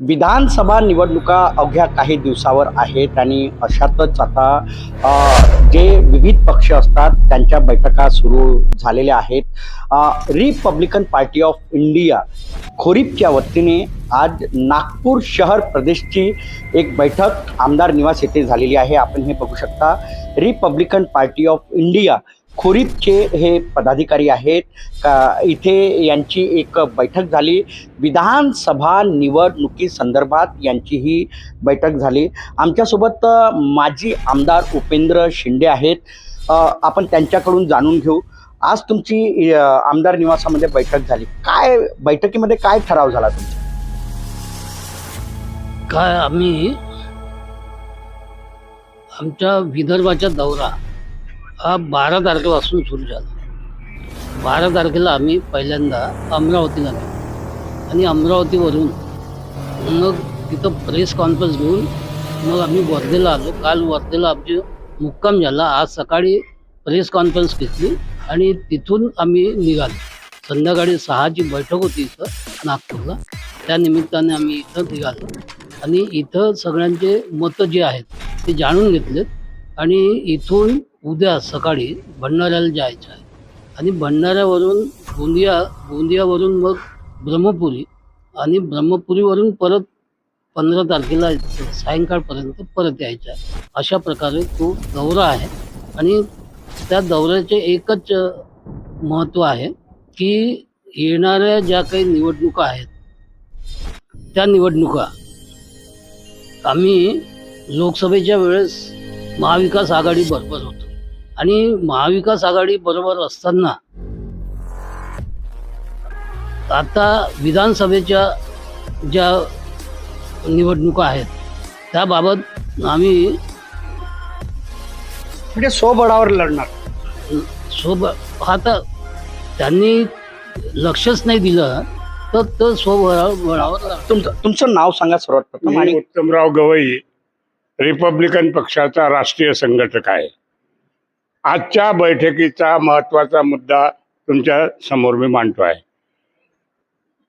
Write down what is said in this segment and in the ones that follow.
विधानसभा निवडणुका अवघ्या काही दिवसावर आहेत आणि अशातच आता जे विविध पक्ष असतात त्यांच्या बैठका सुरू झालेल्या आहेत. रिपब्लिकन पार्टी ऑफ इंडिया खोरीपच्या वतीने आज नागपूर शहर प्रदेशची एक बैठक आमदार निवास येथे झालेली आहे. आपण हे बघू शकता. रिपब्लिकन पार्टी ऑफ इंडिया खोरीपचे हे पदाधिकारी आहेत. का इथे यांची एक बैठक झाली. विधानसभा निवडणुकी संदर्भात यांची ही बैठक झाली. आमच्यासोबत माजी आमदार उपेंद्र शिंदे आहेत. आपण त्यांच्याकडून जाणून घेऊ. आज तुमची आमदार निवासामध्ये बैठक झाली. काय बैठकीमध्ये काय ठराव झाला तुमचा? काय आम्ही आमच्या विदर्भाचा दौरा हा बारा तारखेपासून सुरू झाला. बारा तारखेला आम्ही पहिल्यांदा अमरावतीला गेलो. आणि अमरावतीवरून मग तिथं प्रेस कॉन्फरन्स घेऊन मग आम्ही वर्धेला आलो. काल वर्धेला आमची मुक्काम झाला. आज सकाळी प्रेस कॉन्फरन्स घेतली आणि तिथून आम्ही निघालो. संध्याकाळी सहाची बैठक होती इथं नागपूरला. त्या निमित्ताने आम्ही इथं निघालो. आणि इथं सगळ्यांचे मतं जे आहेत ते जाणून घेतलेत. आणि इथून उद्या सकाळी भंडाऱ्याला जायचं आहे. आणि भंडाऱ्यावरून गोंदिया गोंदियावरून मग ब्रह्मपुरी आणि ब्रह्मपुरीवरून परत पंधरा तारखेला सायंकाळपर्यंत परत यायचं आहे. अशा प्रकारे तो दौरा आहे. आणि त्या दौऱ्याचे एकच महत्त्व आहे की येणाऱ्या ज्या काही निवडणुका आहेत त्या निवडणुका आम्ही लोकसभेच्या वेळेस महाविकास आघाडी बरोबर होतो. आणि महाविकास आघाडी बरोबर असताना आता विधानसभेच्या ज्या निवडणुका आहेत त्याबाबत आम्ही म्हणजे स्वबळावर लढणार. सोब आता त्यांनी लक्षच नाही दिलं तर तो स्वबळावर तुमचं तुमचं नाव सांगा सर्वात प्रथम आणि उत्तमराव गवई रिपब्लिकन पक्षाचा राष्ट्रीय संघटक आहे. आजच्या बैठकीचा महत्त्वाचा मुद्दा तुमच्यासमोर मी मांडतो आहे.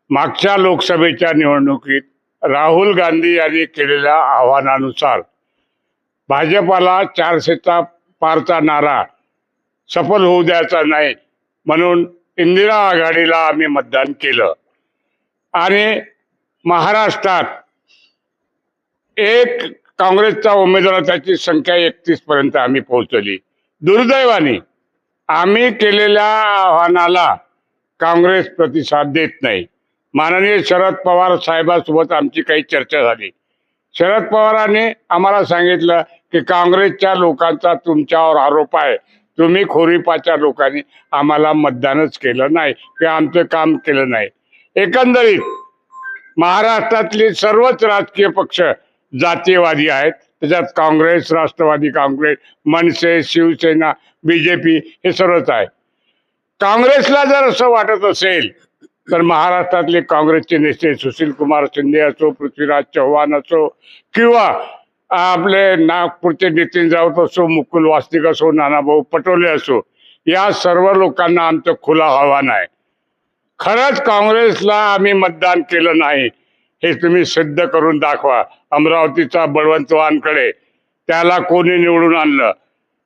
मागच्या लोकसभेच्या निवडणुकीत राहुल गांधी यांनी केलेल्या आव्हानानुसार भाजपाला चारशेचा पारचा नारा सफल होऊ द्यायचा नाही म्हणून इंदिरा आघाडीला आम्ही मतदान केलं. आणि महाराष्ट्रात एक काँग्रेसचा उमेदवार त्याची संख्या एकतीस पर्यंत आम्ही पोहोचवली. दुर्दैवाने आम्ही केलेल्या आव्हानाला काँग्रेस प्रतिसाद देत नाही. माननीय शरद पवार साहेबांसोबत आमची काही चर्चा झाली. शरद पवारांनी आम्हाला सांगितलं की काँग्रेसच्या लोकांचा तुमच्यावर आरोप आहे. तुम्ही खोरीपाच्या लोकांनी आम्हाला मतदानच केलं नाही किंवा आमचं काम केलं नाही. एकंदरीत महाराष्ट्रातले सर्वच राजकीय पक्ष जातीयवादी आहेत. त्याच्यात काँग्रेस राष्ट्रवादी काँग्रेस मनसे शिवसेना बीजेपी हे सर्वच आहे काँग्रेसला जर असं वाटत असेल तर महाराष्ट्रातले काँग्रेसचे नेते सुशील कुमार शिंदे असो पृथ्वीराज चव्हाण असो किंवा आपले नागपूरचे नितीन राऊत असो मुकुल वास्तिक असो नानाभाऊ पटोले असो या सर्व लोकांना आमचं खुलं आव्हान आहे. खरंच काँग्रेसला आम्ही मतदान केलं नाही. हे तुम्ही सिद्ध करून दाखवा. अमरावतीचा बळवंत वानकडे त्याला कोणी निवडून आणलं?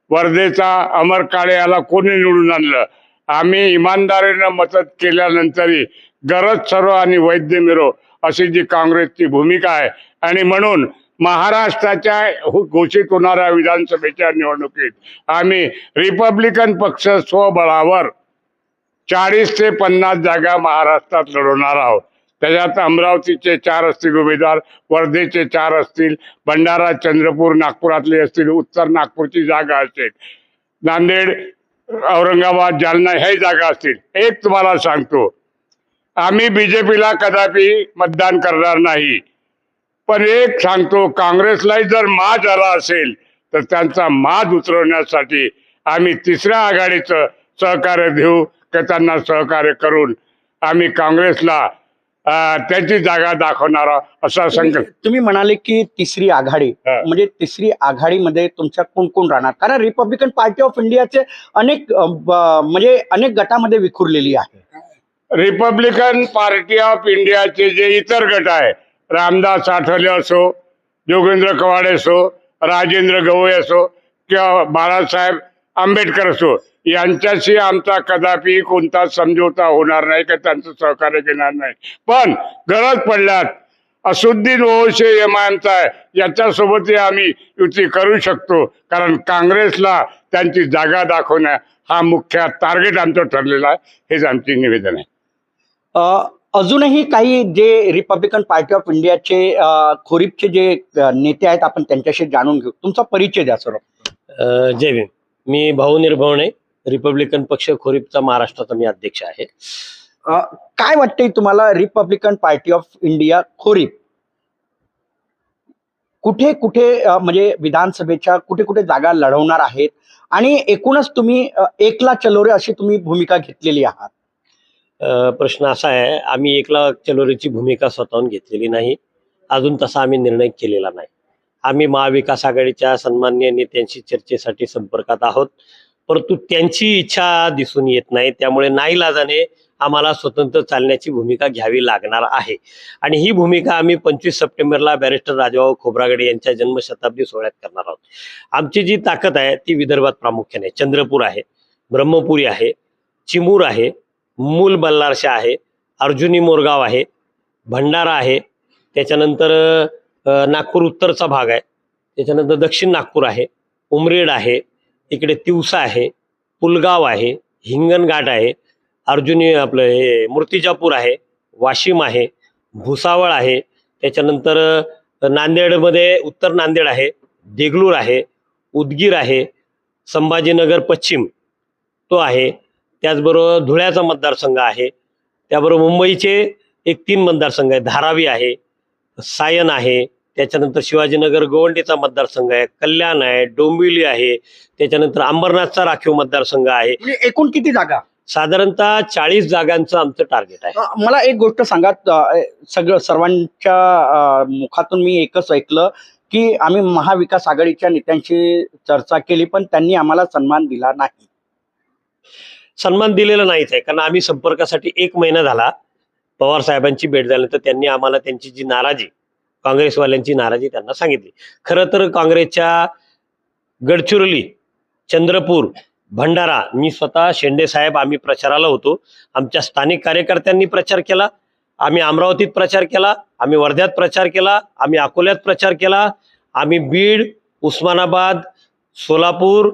वर्धेचा अमर काळे याला कोणी निवडून आणलं? आम्ही इमानदारीनं मदत केल्यानंतरही गरज सर्व आणि वैद्य मिरो अशी जी काँग्रेसची भूमिका आहे. आणि म्हणून महाराष्ट्राच्या घोषित होणाऱ्या विधानसभेच्या निवडणुकीत आम्ही रिपब्लिकन पक्ष स्वबळावर चाळीस ते पन्नास जागा महाराष्ट्रात लढवणार आहोत. त्याच्यात अमरावतीचे चार असतील उमेदवार वर्धेचे चार असतील भंडारा चंद्रपूर नागपुरातले असतील उत्तर नागपूरची जागा असेल. नांदेड औरंगाबाद जालना ह्या जागा असतील. एक तुम्हाला सांगतो आम्ही बीजेपीला कदापि मतदान करणार नाही. पण एक सांगतो काँग्रेसलाही जर माज आला असेल तर त्यांचा माज उतरवण्यासाठी आम्ही तिसऱ्या आघाडीचं सहकार्य देऊ का त्यांना सहकार्य करून आम्ही काँग्रेसला त्याची जागा दाखवणारा असा संकल्प तुम्ही म्हणाले की तिसरी आघाडी. म्हणजे तिसरी आघाडीमध्ये तुमच्या कोण कोण राहणार? कारण रिपब्लिकन पार्टी ऑफ इंडियाचे अनेक म्हणजे अनेक गटामध्ये विखुरलेली आहे. रिपब्लिकन पार्टी ऑफ इंडियाचे जे इतर गट आहे रामदास आठवले असो योगेंद्र कवाडे असो राजेंद्र गवई असो किंवा बाळासाहेब आंबेडकर असो यांच्याशी आमचा कदापि कोणता समझोता होणार नाही का त्यांचं सहकार्य घेणार नाही. पण गरज पडल्यास असुद्दीन एमचा आहे याच्यासोबतही आम्ही युती करू शकतो कारण काँग्रेसला त्यांची जागा दाखवणं हा मुख्य टार्गेट आमचं ठरलेला आहे हेच आमचे निवेदन आहे. अजूनही काही जे रिपब्लिकन पार्टी ऑफ इंडियाचे खोरीपचे जे नेते आहेत आपण त्यांच्याशी जाणून घेऊ. तुमचा परिचय द्या सर. जय भीम. मी भाऊ निर्भवणे रिपब्लिकन पक्ष खोरीपचा महाराष्ट्राचा मी अध्यक्ष आहे. अ, काय वाटतंय तुम्हाला Republican party of India Khorip कुठे कुठे अ, म्हणजे विधानसभेच्या कुठे कुठे जागा लढवणार आहेत? आणि एकूणच तुम्ही अ, एकला चलो रे अशी तुम्ही भूमिका घेतलेली आहात. अ, प्रश्न असा आहे आम्ही एकला चलोरीची भूमिका स्वतःहून घेतलेली नाही. अजून तसा आम्ही निर्णय केलेला नाही. आम्ही महाविकास आघाडीच्या सन्मान्य नेत्यांशी चर्चेसाठी संपर्कात आहोत. परंतु त्यांची इच्छा दिसून येत नाही. त्यामुळे नाईलाजाने आम्हाला स्वतंत्र चालण्याची भूमिका घ्यावी लागणार आहे. आणि ही भूमिका आम्ही पंचवीस सप्टेंबरला बॅरिस्टर राजाभाऊ खोब्रागडे यांच्या जन्मशताब्दी सोहळ्यात करणार आहोत. आमची जी ताकद आहे ती विदर्भात प्रामुख्याने चंद्रपूर आहे ब्रह्मपुरी आहे चिमूर आहे मूल बल्लारशा आहे अर्जुनी मोरगाव आहे भंडारा आहे त्याच्यानंतर नागपूर उत्तरचा भाग आहे त्याच्यानंतर दक्षिण नागपूर आहे उमरेड आहे इकडे तिवसा आहे पुलगाव आहे हिंगणघाट आहे अर्जुनी आपलं हे मूर्तिजापूर आहे वाशिम आहे भुसावळ आहे त्याच्यानंतर नांदेडमध्ये उत्तर नांदेड आहे देगलूर आहे उदगीर आहे संभाजीनगर पश्चिम तो आहे त्याचबरोबर धुळ्याचा मतदारसंघ आहे त्याबरोबर मुंबईचे एक तीन मतदारसंघ आहे धारावी आहे सायन आहे त्याच्यानंतर शिवाजीनगर गोवंडीचा मतदारसंघ आहे कल्याण आहे डोंबिवली आहे त्याच्यानंतर अंबरनाथचा राखीव मतदारसंघ आहे. म्हणजे एकूण किती जागा? साधारणतः चाळीस जागांचं आमचं टार्गेट आहे. अ, मला एक गोष्ट सांगा अ, सगळं सर्वांच्या अ, मुखातून मी एकच ऐकलं की आम्ही महाविकास आघाडीच्या नेत्यांशी चर्चा केली पण त्यांनी आम्हाला सन्मान दिला नाही. सन्मान दिलेला नाहीच आहे कारण आम्ही संपर्कासाठी एक महिना झाला पवार साहेबांची भेट झाल्यानंतर त्यांनी आम्हाला त्यांची जी नाराजी काँग्रेसवाल्यांची नाराजी त्यांना सांगितली. खरं तर काँग्रेसच्या गडचिरोली चंद्रपूर भंडारा मी स्वतः शेंडे साहेब आम्ही प्रचाराला होतो. आमच्या स्थानिक कार्यकर्त्यांनी प्रचार केला. आम्ही अमरावतीत प्रचार केला. आम्ही वर्ध्यात प्रचार केला. आम्ही अकोल्यात प्रचार केला. आम्ही बीड उस्मानाबाद सोलापूर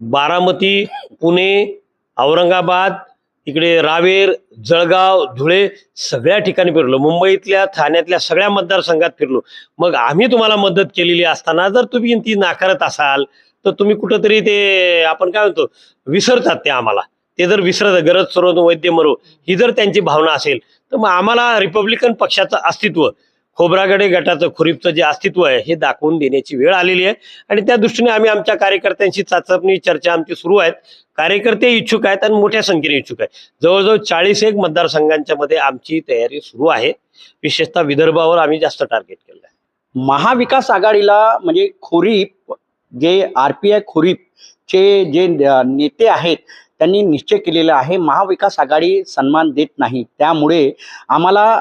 बारामती पुणे औरंगाबाद इकडे रावेर जळगाव धुळे सगळ्या ठिकाणी फिरलो. मुंबईतल्या ठाण्यातल्या सगळ्या मतदारसंघात फिरलो. मग आम्ही तुम्हाला मदत केलेली असताना जर तुम्ही ती नाकारत असाल तर तुम्ही कुठंतरी ते आपण काय म्हणतो विसरतात ते आम्हाला. ते जर विसरत गरज सर्व वैद्य मरो ही जर त्यांची भावना असेल तर मग आम्हाला रिपब्लिकन पक्षाचं अस्तित्व खोब्रागडे गटाचं खुरीपचं जे अस्तित्व आहे हे दाखवून देण्याची वेळ आलेली आहे. आणि त्या दृष्टीने आम्ही आमच्या कार्यकर्त्यांशी चाचपणी चर्चा आमची सुरू आहेत. कार्यकर्ते इच्छुक आहेत आणि मोठ्या संख्येने इच्छुक आहेत. जवळजवळ चाळीस एक मतदारसंघांच्या मध्ये आमची तयारी सुरू आहे. विशेषतः विदर्भावर आम्ही जास्त टार्गेट केलं आहे महाविकास आघाडीला म्हणजे खोरीप जे आर पी आय खोरीपचे जे नेते आहेत त्यांनी निश्चय केलेला आहे महाविकास आघाडी सन्मान देत नाही. त्यामुळे आम्हाला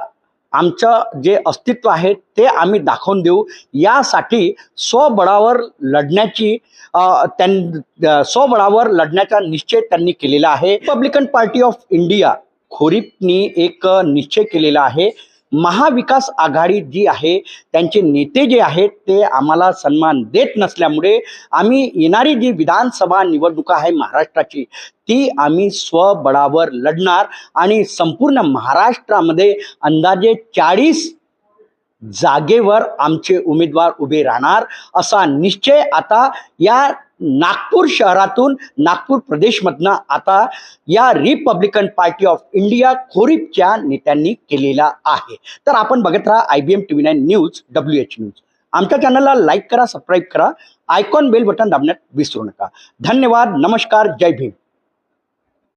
आमचं जे अस्तित्व आहे ते आम्ही दाखवून देऊ. यासाठी स्वबळावर लढण्याची त्यां स्वबळावर लढण्याचा निश्चय त्यांनी केलेला आहे. रिपब्लिकन पार्टी ऑफ इंडिया खोरीपनी एक निश्चय केलेला आहे. महाविकास आघाडी जी आहे त्यांचे नेते जे आहेत ते आम्हाला सन्मान देत नसल्यामुळे आम्ही येणारी जी विधानसभा निवडणुका आहे महाराष्ट्राची ती आम्ही स्वबळावर लढणार आणि संपूर्ण महाराष्ट्रामध्ये अंदाजे चाळीस जागेवर आमचे उमेदवार उभे राहणार असा निश्चय आता या नागपूर शहरातून नागपूर प्रदेशमधनं आता या रिपब्लिकन पार्टी ऑफ इंडिया खोरीपच्या नेत्यांनी केलेला आहे. तर आपण बघत राहा I B M T V nine news W H news आमच्या चॅनलला लाईक करा सबस्क्राईब करा. आयकॉन बेल बटन दाबण्यात विसरू नका. धन्यवाद. नमस्कार. जय भीम.